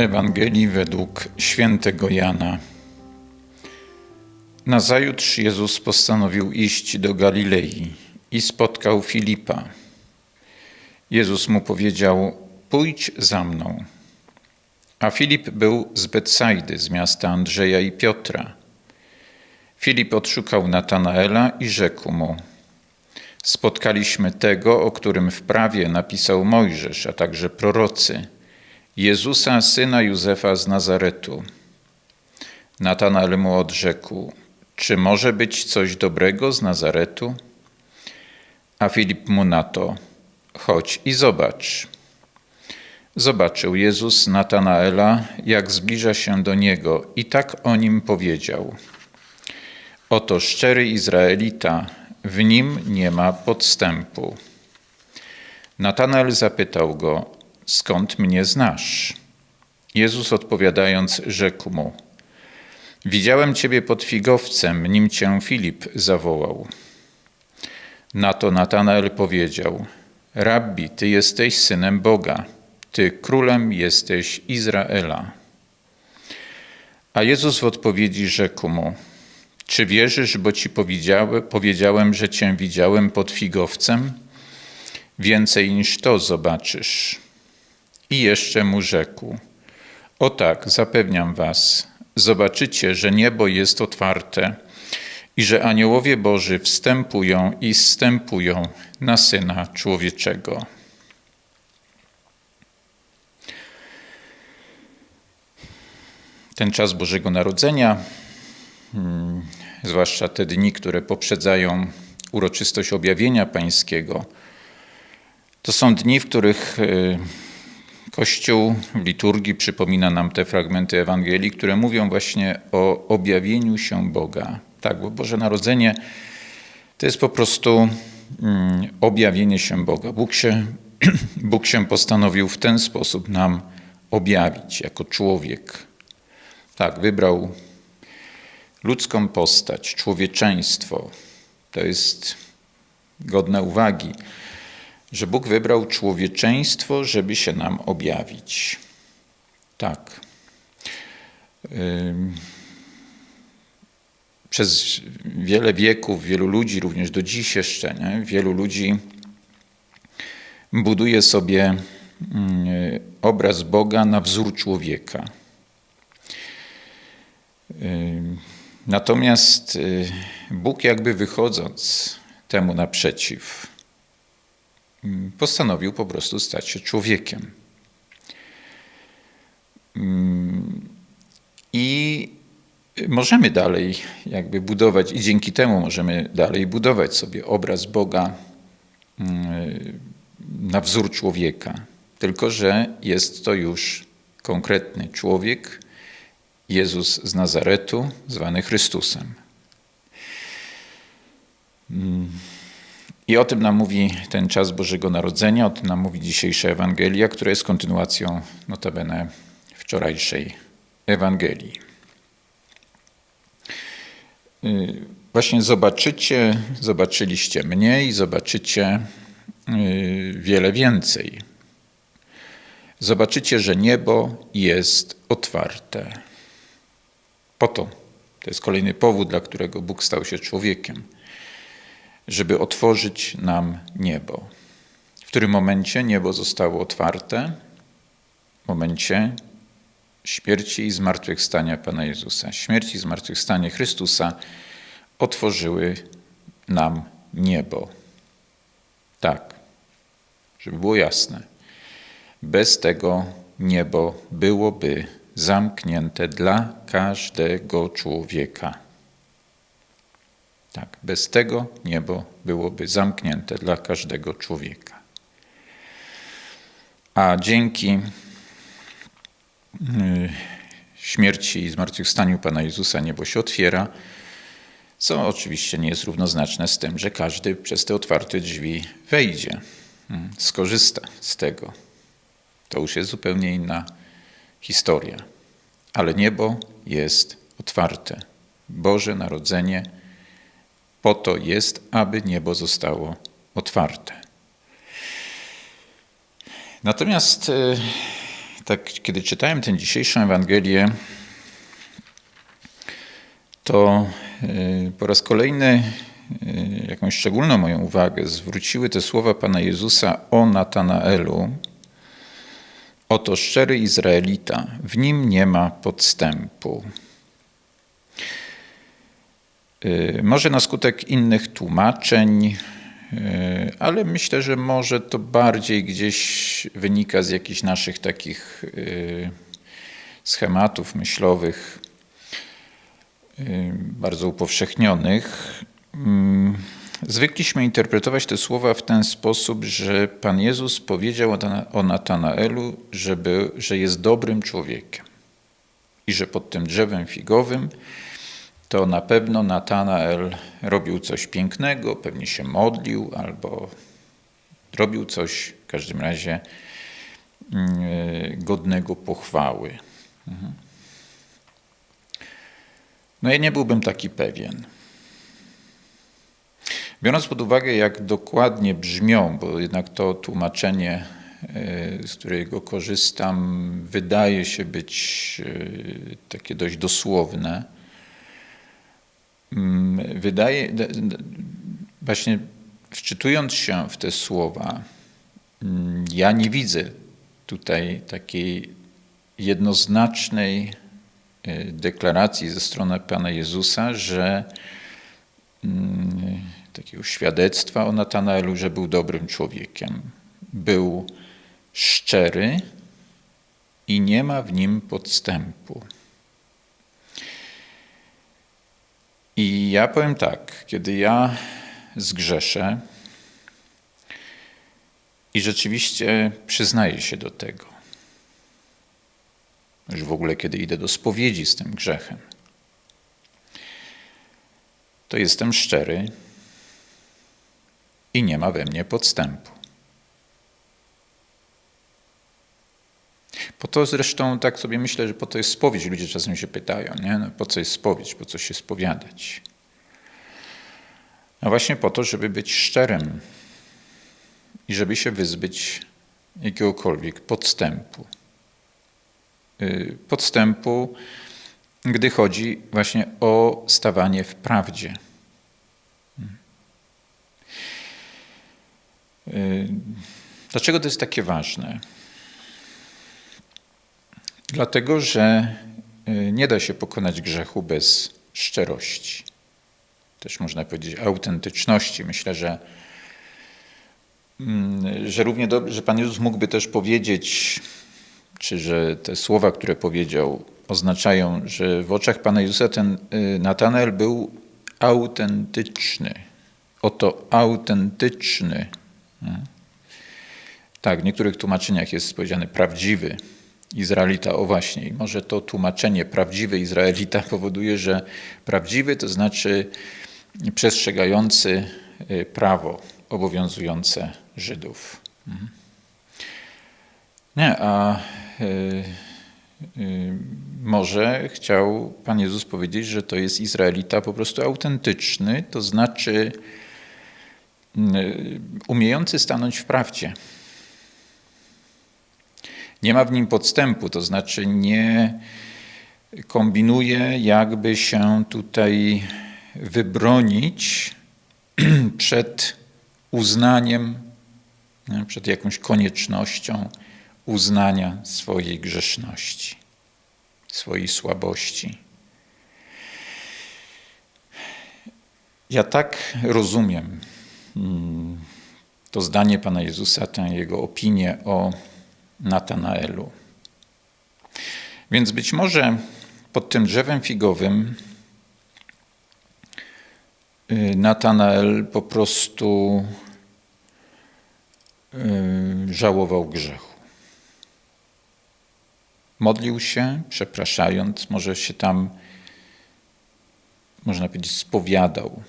Ewangelii według świętego Jana. Nazajutrz Jezus postanowił iść do Galilei i spotkał Filipa. Jezus mu powiedział: Pójdź za mną. A Filip był z Betsajdy, z miasta Andrzeja i Piotra. Filip odszukał Natanaela i rzekł mu: Spotkaliśmy tego, o którym w prawie napisał Mojżesz, a także prorocy, Jezusa, syna Józefa z Nazaretu. Natanael mu odrzekł: Czy może być coś dobrego z Nazaretu? A Filip mu na to: Chodź i zobacz. Zobaczył Jezus Natanaela, jak zbliża się do niego, i tak o nim powiedział: Oto szczery Izraelita, w nim nie ma podstępu. Natanael zapytał go: Skąd mnie znasz? Jezus odpowiadając, rzekł mu: Widziałem ciebie pod figowcem, nim cię Filip zawołał. Na to Natanael powiedział: Rabbi, ty jesteś synem Boga, ty królem jesteś Izraela. A Jezus w odpowiedzi rzekł mu: Czy wierzysz, bo ci powiedziałem, że cię widziałem pod figowcem? Więcej niż to zobaczysz. I jeszcze mu rzekł: O tak, zapewniam was, zobaczycie, że niebo jest otwarte i że aniołowie Boży wstępują i zstępują na syna człowieczego. Ten czas Bożego Narodzenia, hmm, zwłaszcza te dni, które poprzedzają uroczystość objawienia Pańskiego, to są dni, w których y, Kościół w liturgii przypomina nam te fragmenty Ewangelii, które mówią właśnie o objawieniu się Boga. Tak, bo Boże Narodzenie to jest po prostu mm, objawienie się Boga. Bóg się, Bóg się postanowił w ten sposób nam objawić jako człowiek. Tak, wybrał ludzką postać, człowieczeństwo. To jest godne uwagi że Bóg wybrał człowieczeństwo, żeby się nam objawić. Tak. Przez wiele wieków, wielu ludzi, również do dziś jeszcze, nie? wielu ludzi buduje sobie obraz Boga na wzór człowieka. Natomiast Bóg, jakby wychodząc temu naprzeciw, postanowił po prostu stać się człowiekiem. I możemy dalej jakby budować, i dzięki temu możemy dalej budować sobie obraz Boga na wzór człowieka. Tylko, że jest to już konkretny człowiek, Jezus z Nazaretu, zwany Chrystusem. I o tym nam mówi ten czas Bożego Narodzenia, o tym nam mówi dzisiejsza Ewangelia, która jest kontynuacją notabene wczorajszej Ewangelii. Y, właśnie zobaczycie, zobaczyliście mnie i zobaczycie y, wiele więcej. Zobaczycie, że niebo jest otwarte. Po to, to jest kolejny powód, dla którego Bóg stał się człowiekiem żeby otworzyć nam niebo. W którym momencie niebo zostało otwarte? W momencie śmierci i zmartwychwstania Pana Jezusa. Śmierć i zmartwychwstanie Chrystusa otworzyły nam niebo. Tak, żeby było jasne. Bez tego niebo byłoby zamknięte dla każdego człowieka. Tak, bez tego niebo byłoby zamknięte dla każdego człowieka. A dzięki y, śmierci i zmartwychwstaniu Pana Jezusa niebo się otwiera, co oczywiście nie jest równoznaczne z tym, że każdy przez te otwarte drzwi wejdzie, mm, skorzysta z tego. To już jest zupełnie inna historia. Ale niebo jest otwarte. Boże Narodzenie po to jest, aby niebo zostało otwarte. Natomiast e, tak kiedy czytałem tę dzisiejszą Ewangelię, to y, po raz kolejny y, jakąś szczególną moją uwagę zwróciły te słowa Pana Jezusa o Natanaelu. Oto szczery Izraelita, w nim nie ma podstępu. Y, może na skutek innych tłumaczeń, ale myślę, że może to bardziej gdzieś wynika z jakichś naszych takich schematów myślowych Y, bardzo upowszechnionych, mm, zwykliśmy interpretować te słowa w ten sposób, że Pan Jezus powiedział o Natanaelu, żeby, że jest dobrym człowiekiem i że pod tym drzewem figowym to na pewno Natanael robił coś pięknego, pewnie się modlił albo robił coś w każdym razie mm, godnego pochwały. Mhm. No ja nie byłbym taki pewien. Biorąc pod uwagę, jak dokładnie brzmią, bo jednak to tłumaczenie, e, z którego korzystam, wydaje się być e, takie dość dosłowne, wydaje, właśnie wczytując się w te słowa, mm, ja nie widzę tutaj takiej jednoznacznej Y, deklaracji ze strony Pana Jezusa, że mm, takiego świadectwa o Natanaelu, że był dobrym człowiekiem. Był szczery i nie ma w nim podstępu. I ja powiem tak, kiedy ja zgrzeszę i rzeczywiście przyznaję się do tego, już w ogóle kiedy idę do spowiedzi z tym grzechem, to jestem szczery i nie ma we mnie podstępu. Po to zresztą tak sobie myślę, że po to jest spowiedź. Ludzie czasem się pytają, nie? No, po co jest spowiedź, po co się spowiadać? No właśnie po to, żeby być szczerym i żeby się wyzbyć jakiegokolwiek podstępu. Y, podstępu, gdy chodzi właśnie o stawanie w prawdzie. Y, dlaczego to jest takie ważne? Dlatego, że y, nie da się pokonać grzechu bez szczerości. Też można powiedzieć autentyczności. Myślę, że, mm, że równie dobrze, że Pan Jezus mógłby też powiedzieć, czy że te słowa, które powiedział, oznaczają, że w oczach Pana Jezusa ten y, Natanael był autentyczny. Oto autentyczny. Hmm. Tak, w niektórych tłumaczeniach jest powiedziane prawdziwy Izraelita. O właśnie, i może to tłumaczenie prawdziwy Izraelita powoduje, że prawdziwy to znaczy przestrzegający y, prawo obowiązujące Żydów. Hmm. Nie, a y, y, może chciał Pan Jezus powiedzieć, że to jest Izraelita po prostu autentyczny, to znaczy y, umiejący stanąć w prawdzie. Nie ma w nim podstępu, to znaczy nie kombinuje, jakby się tutaj wybronić przed uznaniem, przed jakąś koniecznością uznania swojej grzeszności, swojej słabości. Ja tak rozumiem mm, to zdanie Pana Jezusa, tę jego opinię o Natanaelu. Więc być może pod tym drzewem figowym y, Natanael po prostu y, żałował grzechu. Modlił się, przepraszając, może się tam, można powiedzieć, spowiadał.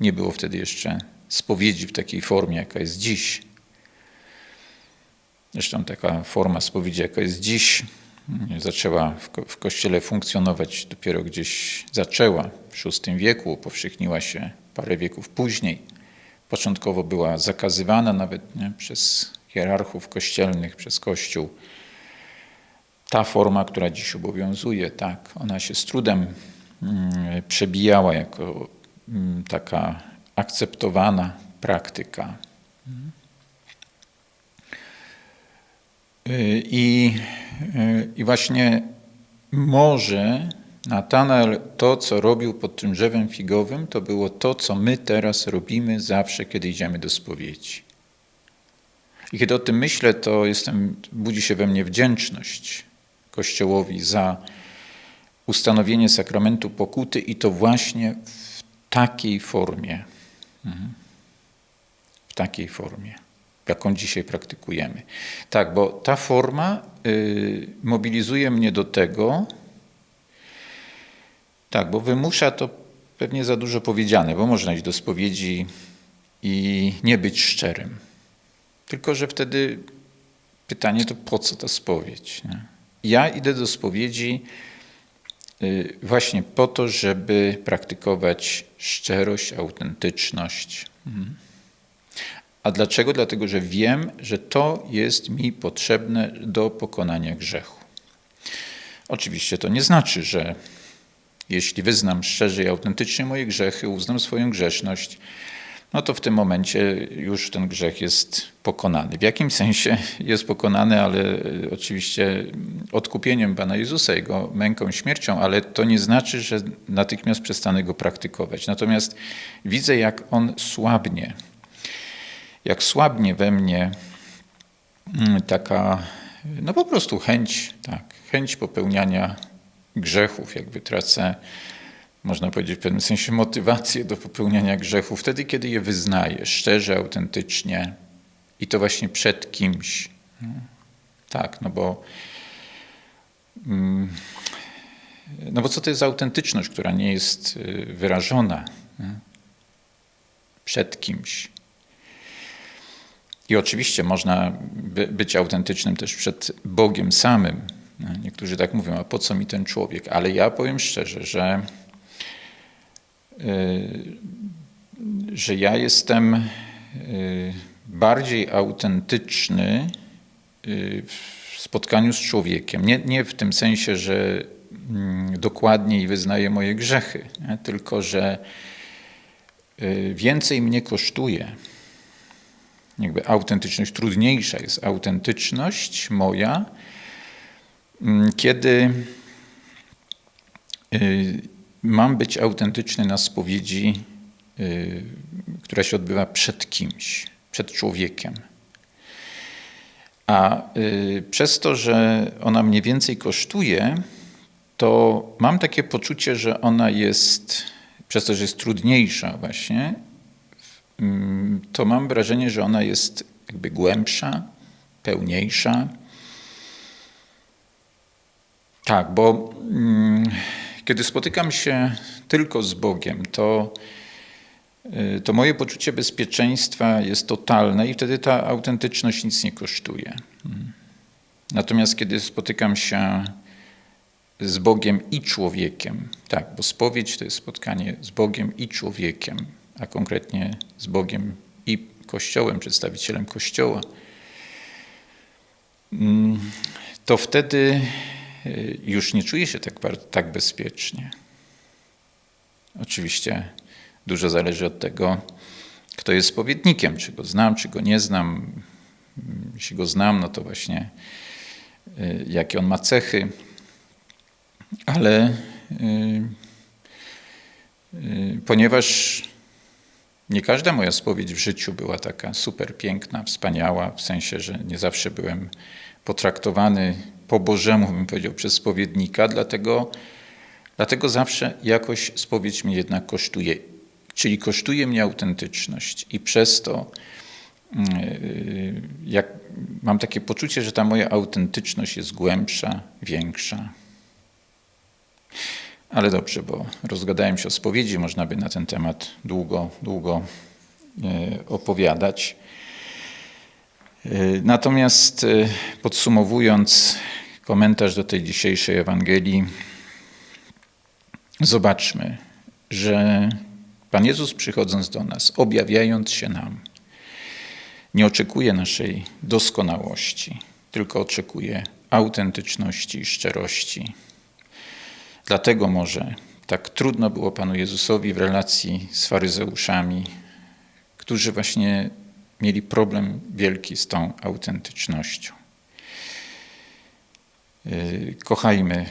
Nie było wtedy jeszcze spowiedzi w takiej formie, jaka jest dziś. Zresztą taka forma spowiedzi, jaka jest dziś, zaczęła w, ko w Kościele funkcjonować dopiero gdzieś zaczęła w VI wieku, powszechniła się parę wieków później. Początkowo była zakazywana nawet nie, przez hierarchów kościelnych, przez Kościół. ta forma, która dziś obowiązuje, tak, ona się z trudem mm, przebijała jako mm, taka akceptowana praktyka. Y, I, y, I właśnie może Natanael to, co robił pod tym drzewem figowym, to było to, co my teraz robimy zawsze, kiedy idziemy do spowiedzi. I kiedy o tym myślę, to jestem, budzi się we mnie wdzięczność Kościołowi za ustanowienie sakramentu pokuty i to właśnie w takiej formie. Mhm. W takiej formie, jaką dzisiaj praktykujemy. Tak, bo ta forma y, mobilizuje mnie do tego, tak, bo wymusza to pewnie za dużo powiedziane, bo można iść do spowiedzi i nie być szczerym. Tylko, że wtedy pytanie to po co ta spowiedź? Nie? Ja idę do spowiedzi y, właśnie po to, żeby praktykować szczerość, autentyczność. Mhm. A dlaczego? Dlatego, że wiem, że to jest mi potrzebne do pokonania grzechu. Oczywiście to nie znaczy, że jeśli wyznam szczerze i autentycznie moje grzechy, uznam swoją grzeszność, no to w tym momencie już ten grzech jest pokonany. W jakim sensie jest pokonany, ale e, oczywiście odkupieniem Pana Jezusa, Jego męką, śmiercią, ale to nie znaczy, że natychmiast przestanę go praktykować. Natomiast widzę, jak on słabnie, jak słabnie we mnie mm, taka, no po prostu chęć, tak, chęć popełniania grzechów, jakby tracę można powiedzieć w pewnym sensie, motywację do popełniania grzechów wtedy, kiedy je wyznaję szczerze, autentycznie i to właśnie przed kimś. Tak, no bo. Mm, no bo co to jest autentyczność, która nie jest y, wyrażona przed kimś? I oczywiście można być autentycznym też przed Bogiem samym. Niektórzy tak mówią, a po co mi ten człowiek? Ale ja powiem szczerze, że Y, że ja jestem y, bardziej autentyczny y, w spotkaniu z człowiekiem. Nie, nie w tym sensie, że mm, dokładniej wyznaję moje grzechy, nie? tylko że więcej mnie kosztuje. Jakby autentyczność, trudniejsza jest autentyczność moja, mm, kiedy mam być autentyczny na spowiedzi, y, która się odbywa przed kimś, przed człowiekiem. A y, przez to, że ona mniej więcej kosztuje, to mam takie poczucie, że ona jest, przez to, że jest trudniejsza właśnie, to mam wrażenie, że ona jest jakby głębsza, pełniejsza. Tak, bo mm, kiedy spotykam się tylko z Bogiem, to, y, to moje poczucie bezpieczeństwa jest totalne i wtedy ta autentyczność nic nie kosztuje. Natomiast kiedy spotykam się z Bogiem i człowiekiem, tak, bo spowiedź to jest spotkanie z Bogiem i człowiekiem, a konkretnie z Bogiem i Kościołem, przedstawicielem Kościoła, mm, to wtedy Y, już nie czuję się tak, tak bezpiecznie. Oczywiście dużo zależy od tego, kto jest spowiednikiem, czy go znam, czy go nie znam. Jeśli go znam, no to właśnie y, jakie on ma cechy. Ale y, ponieważ nie każda moja spowiedź w życiu była taka super piękna, wspaniała, w sensie, że nie zawsze byłem potraktowany po Bożemu, bym powiedział, przez spowiednika, dlatego, dlatego zawsze jakoś spowiedź mnie jednak kosztuje. Czyli kosztuje mnie autentyczność i przez to yy, jak mam takie poczucie, że ta moja autentyczność jest głębsza, większa. Ale dobrze, bo rozgadałem się o spowiedzi, można by na ten temat długo, długo yy, opowiadać. Yy, natomiast podsumowując, komentarz do tej dzisiejszej Ewangelii, zobaczmy, że Pan Jezus przychodząc do nas, objawiając się nam, nie oczekuje naszej doskonałości, tylko oczekuje autentyczności i szczerości. Dlatego może tak trudno było Panu Jezusowi w relacji z faryzeuszami, którzy właśnie mieli problem wielki z tą autentycznością. Yy, Kochajmy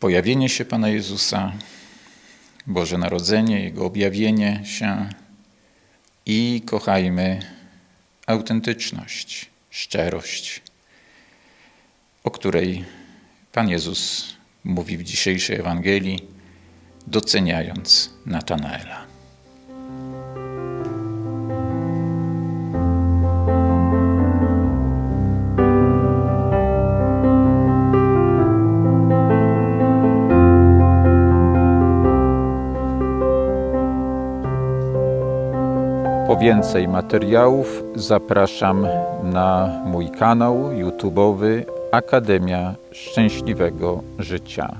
pojawienie się Pana Jezusa, Boże Narodzenie, Jego objawienie się i kochajmy autentyczność, szczerość, o której Pan Jezus mówi w dzisiejszej Ewangelii, doceniając Natanaela. Po więcej materiałów zapraszam na mój kanał YouTube'owy Akademia Szczęśliwego Życia.